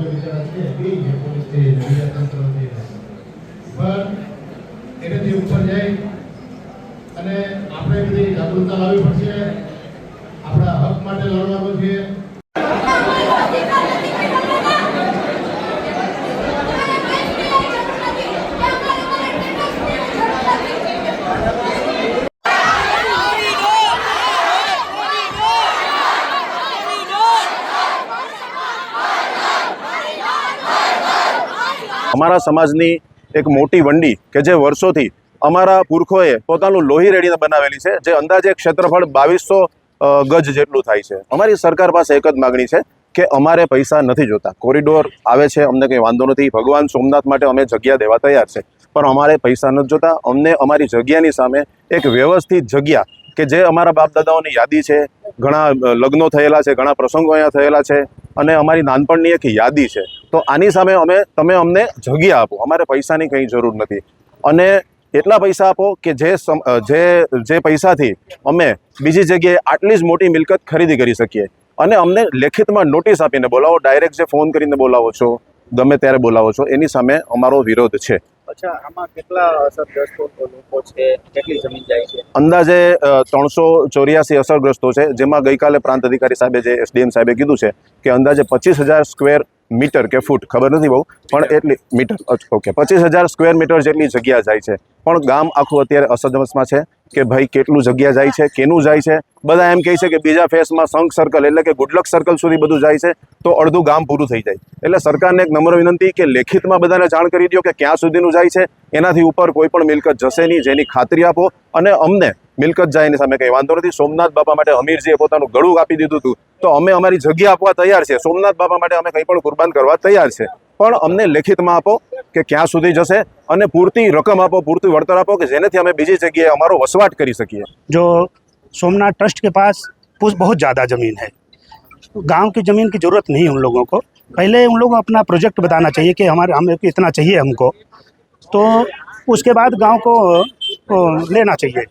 જે બિચારા છે એ છે પોલીસથી મીડિયા તંત્રથી પણ એનાથી ઉપર જાય અને આપણે બધી જાગૃતતા લાવવી પડશે. અમારા સમાજની એક મોટી વંડી કે જે વર્ષોથી અમારા પુરખોએ પોતાનું લોહી રેડીને બનાવેલી છે, જે અંદાજે ક્ષેત્રફળ બાવીસો ગજ જેટલું થાય છે. અમારી સરકાર પાસે એક જ માગણી છે કે અમારે પૈસા નથી જોતા. કોરિડોર આવે છે, અમને કંઈ વાંધો નથી. ભગવાન સોમનાથ માટે અમે જગ્યા દેવા તૈયાર છે. પણ અમારે પૈસા નથી જોતા. અમને અમારી જગ્યાની સામે એક વ્યવસ્થિત જગ્યા કે જે અમારા બાપ દાદાઓની યાદી છે. ઘણા લગ્નો થયેલા છે, ઘણા પ્રસંગો અહીંયા થયેલા છે. અને અમારી નાનપણની એક યાદી છે. તો આની સામે અમે, તમે અમને જગ્યા આપો. અમારે પૈસાની કંઈ જરૂર નથી. અને એટલા પૈસા આપો કે જે સમ- જે જે પૈસાથી અમે બીજી જગ્યાએ આટલી જ મોટી મિલકત ખરીદી કરી શકીએ. અને અમને લેખિતમાં નોટિસ આપીને બોલાવો. ડાયરેક્ટ જે ફોન કરીને બોલાવો છો, ગમે ત્યારે બોલાવો છો, એની સામે અમારો વિરોધ છે. અચ્છા, આમાં કેટલા અસરગ્રસ્તો અંદાજે ત્રણસો ચોર્યાસી અસરગ્રસ્તો છે, જેમાં ગઈકાલે પ્રાંત અધિકારી સાહેબે જે એસડીએમ સાહેબે કીધું છે કે અંદાજે પચીસ હજાર સ્ક્વેર મીટર કે ફૂટ ખબર નથી બહુ પણ એટલી મીટર. ઓકે. પચીસ હજાર સ્ક્વેર મીટર જેટલી જગ્યા જાય છે. પણ ગામ આખું અત્યારે અસમંજસમાં છે કે ભાઈ કેટલું જગ્યા જાય છે કેનું જાય છે? બધા એમ કહે છે કે બીજા ફેસમાં સંઘ સર્કલ એટલે કે ગુડલક સર્કલ સુધી બધું જાય છે તો અડધું ગામ પૂરું થઈ જાય. એટલે સરકારને એક નમ્ર વિનંતી કે લેખિતમાં બધાને જાણ કરી દો કે ક્યાં સુધીનું જાય છે એનાથી ઉપર કોઈ પણ મિલકત જશે નહીં જેની ખાતરી આપો અને અમને મિલકત જાય એની સામે કંઈ વાંધો નથી સોમનાથ બાપા માટે અમીરજીએ પોતાનું ગળું આપી દીધું હતું તો અમે અમારી જગ્યા આપવા તૈયાર છે સોમનાથ બાપા માટે અમે કંઈ પણ કુરબાન કરવા તૈયાર છે પણ અમને લેખિતમાં આપો કે ક્યાં સુધી જશે અને પૂરતી રકમ આપો પૂરતું વળતર આપો કે જેનાથી અમે બીજી જગ્યાએ અમારો વસવાટ કરી શકીએ जो सोमनाथ ट्रस्ट के पास कुछ बहुत ज़्यादा ज़मीन है गांव की ज़मीन की ज़रूरत नहीं है उन लोगों को पहले उन लोगों को अपना प्रोजेक्ट बताना चाहिए कि हमारे हमें इतना चाहिए हमको तो उसके बाद गांव को अ, लेना चाहिए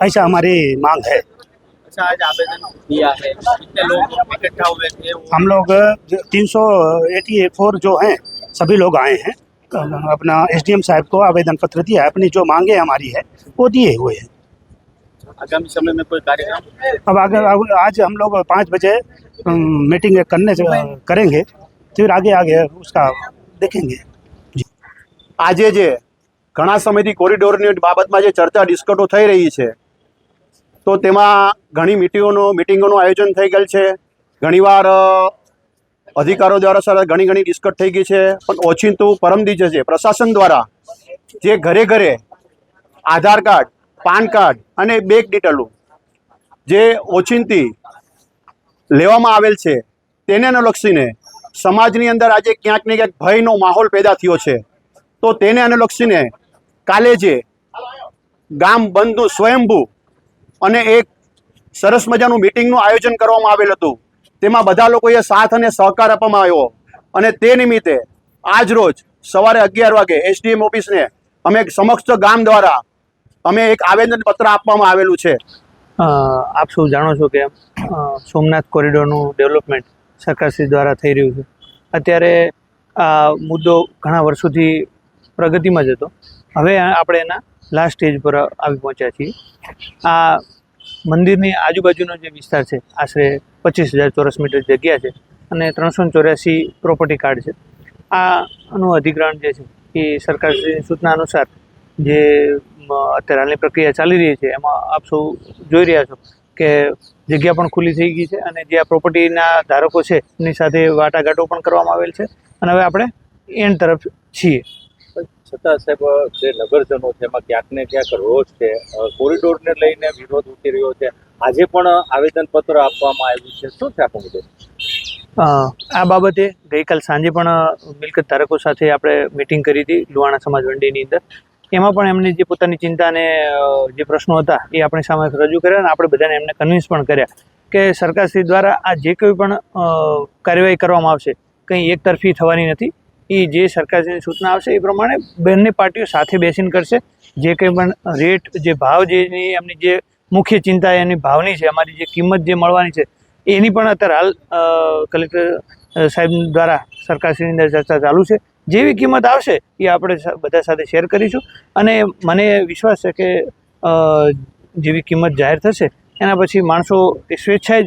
ऐसा हमारी मांग है अच्छा आज आवेदन दिया है कितने लोग इकट्ठा हुए थे वो हम लोग तीन सौ एटी फोर जो हैं सभी लोग आए हैं अपना एसडीएम साहब को आवेदन पत्र दिया है अपनी जो मांगे हमारी है वो दिए हुए हैं आगामी समय में कोई कार्यक्रम अब आगे आगे- आज हम लोग पाँच बजे अम, मीटिंग करने से करेंगे फिर आगे आगे उसका देखेंगे આજે જે ઘણા સમયથી કોરિડોરની બાબતમાં જે ચર્ચા ડિસ્કટો થઈ રહી છે તો તેમાં ઘણી મિટિંગોનો, મિટિંગોનું આયોજન થઈ ગયેલ છે. ઘણીવાર અધિકારો દ્વારા સર, ઘણી ઘણી ડિસ્કટ થઈ ગઈ છે. પણ ઓચિંતું પરમ દિવસે છે. પ્રશાસન દ્વારા જે ઘરે ઘરે આધાર કાર્ડ, પાન કાર્ડ અને બેંક ડિટેલું જે ઓચિંતી લેવામાં આવેલ છે, તેને અનુલક્ષીને સમાજની અંદર આજે ક્યાંક ને ક્યાંક ભયનો માહોલ પેદા થયો છે. તો તેને અનુલક્ષીને કાલે જે ગામ બંધનું સ્વયંભૂ અને એક સરસ મજાનું મિટિંગનું આયોજન કરવામાં આવેલ હતું. તેમાં બધા લોકોએ સાથ અને સહકાર આપવામાં આવ્યો. અને તે નિમિત્તે આજ રોજ સવારે અગિયાર વાગે એસડીએમ ઓફિસને અમે સમક્ષ ગામ દ્વારા અમે એક આવેદનપત્ર આપવામાં આવેલું છે. આપ સૌ જાણો છો કે સોમનાથ કોરિડોરનું ડેવલપમેન્ટ સરકારશ્રી દ્વારા થઈ રહ્યું છે. અત્યારે આ મુદ્દો ઘણા વર્ષોથી પ્રગતિમાં જ હતો. હવે આપણે એના લાસ્ટ સ્ટેજ પર આવી પહોંચ્યા છીએ. આ મંદિરની આજુબાજુનો જે વિસ્તાર છે, આશરે પચીસ હજાર ચોરસ મીટર જગ્યા છે અને ત્રણસો ચોર્યાસી પ્રોપર્ટી કાર્ડ છે. આનું અધિગ્રહણ જે છે, એ સરકારશ્રીની સૂચના અનુસાર જે અત્યારે હાલની પ્રક્રિયા ચાલી રહી છે, એમાં આપ સૌ જોઈ રહ્યા છો કે જગ્યા પણ ખુલ્લી થઈ ગઈ છે અને જે આ પ્રોપર્ટીના ધારકો છે, એની સાથે વાટાઘાટો પણ કરવામાં આવેલ છે. અને હવે આપણે એન્ડ તરફ છીએ. છતાં સાહેબ, જે નગરજનો છે, એમાં ક્યાંક ને ક્યાંક રોજ છે. કોરિડોરને લઈને વિરોધ ઉઠી રહ્યો છે. આજે પણ આવેદનપત્ર આપવામાં આવ્યું છે. શું છે આખો મુદ્દો આ બાબતે ગઈકાલ સાંજે પણ મિલકત ધારકો સાથે આપણે મિટિંગ કરી હતી લુહાણા સમાજ મંડીની અંદર. એમાં પણ એમની જે પોતાની ચિંતા અને જે પ્રશ્નો હતા એ આપણી સામે રજૂ કર્યા અને આપણે બધાને એમને કન્વિન્સ પણ કર્યા કે સરકારશ્રી દ્વારા આ જે કોઈ પણ કાર્યવાહી કરવામાં આવશે, કંઈ એકતરફી થવાની નથી. એ જે સરકારની સૂચના આવશે એ પ્રમાણે બંને પાર્ટીઓ સાથે બેસીને કરશે. જે કંઈ પણ રેટ જે ભાવ જેની એમની જે મુખ્ય ચિંતા એની ભાવની છે, અમારી જે કિંમત જે મળવાની છે, એની પણ અત્યારે હાલ કલેક્ટર સાહેબ દ્વારા સરકારશ્રીની અંદર ચર્ચા ચાલુ છે. જેવી કિંમત આવશે એ આપણે બધા સાથે શેર કરીશું. અને મને વિશ્વાસ છે કે જેવી કિંમત જાહેર થશે, એના પછી માણસો એ સ્વેચ્છાએ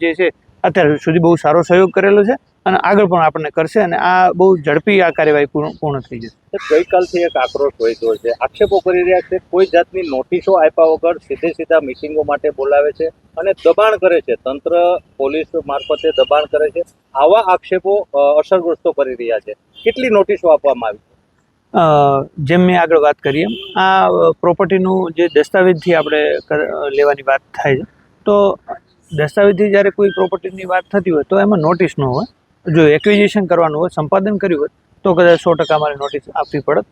જે છે, અત્યાર સુધી બહુ સારો સહયોગ કરેલો છે. અને આગળ પણ આપણને કરશે અને આ બહુ ઝડપી આ કાર્યવાહી પૂર્ણ થઈ જશે. ગઈકાલથી એક આક્રોશ વહેતો છે. આક્ષેપો કરી રહ્યા છે. કોઈ જાતની નોટિસો આપ્યા વગર સીધે સીધા મિટિંગો માટે બોલાવે છે અને દબાણ કરે છે. તંત્ર પોલીસ મારફતે દબાણ કરે છે. આવા આક્ષેપો અસરગ્રસ્તો કરી રહ્યા છે. કેટલી નોટિસો આપવામાં આવી જેમ મેં આગળ વાત કરી એમ આ પ્રોપર્ટીનું જે દસ્તાવેજથી આપણે લેવાની વાત થાય છે તો દસ્તાવેજથી જ્યારે કોઈ પ્રોપર્ટીની વાત થતી હોય તો એમાં નોટિસ ન હોય. જો એક્વિઝિશન કરવાનું હોય, સંપાદન કર્યું હોય, તો કદાચ સો ટકા મારે નોટિસ આપવી પડત.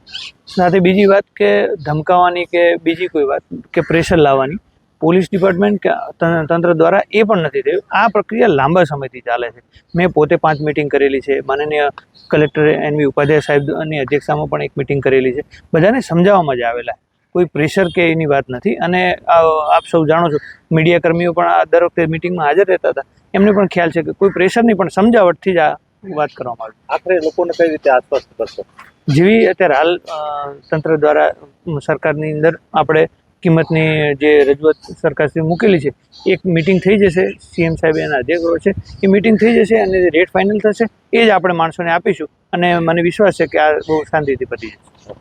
સાથે બીજી વાત કે ધમકાવવાની કે બીજી કોઈ વાત કે પ્રેશર લાવવાની પોલીસ ડિપાર્ટમેન્ટ કે તંત્ર દ્વારા એ પણ નથી થયું. આ પ્રક્રિયા લાંબા સમયથી ચાલે છે. મેં પોતે પાંચ મિટિંગ કરેલી છે. માનનીય કલેક્ટર એનવી ઉપાધ્યાય સાહેબની અધ્યક્ષામાં પણ એક મિટિંગ કરેલી છે. બધાને સમજાવવામાં જ આવેલા કોઈ પ્રેશર કે એની વાત નથી. અને આ આપ સૌ જાણો છો મીડિયા કર્મીઓ પણ આ દર વખતે મિટિંગમાં હાજર રહેતા હતા. એમને પણ ખ્યાલ છે કે કોઈ પ્રેશર નહીં પણ સમજાવટથી જ આ વાત કરવામાં આવી. આખરે લોકોને કઈ રીતે આશ્વસ્ત કરશો? જેવી અત્યારે હાલ તંત્ર દ્વારા સરકારની અંદર આપણે કિંમતની જે રજૂઆત સરકારશ્રી મૂકેલી છે એક મિટિંગ થઈ જશે સીએમ સાહેબ એના અધ્યક્ષો છે એ મિટિંગ થઈ જશે અને રેટ ફાઇનલ થશે એ જ આપણે માણસોને આપીશું. અને મને વિશ્વાસ છે કે આ બહુ શાંતિથી પતી જશે.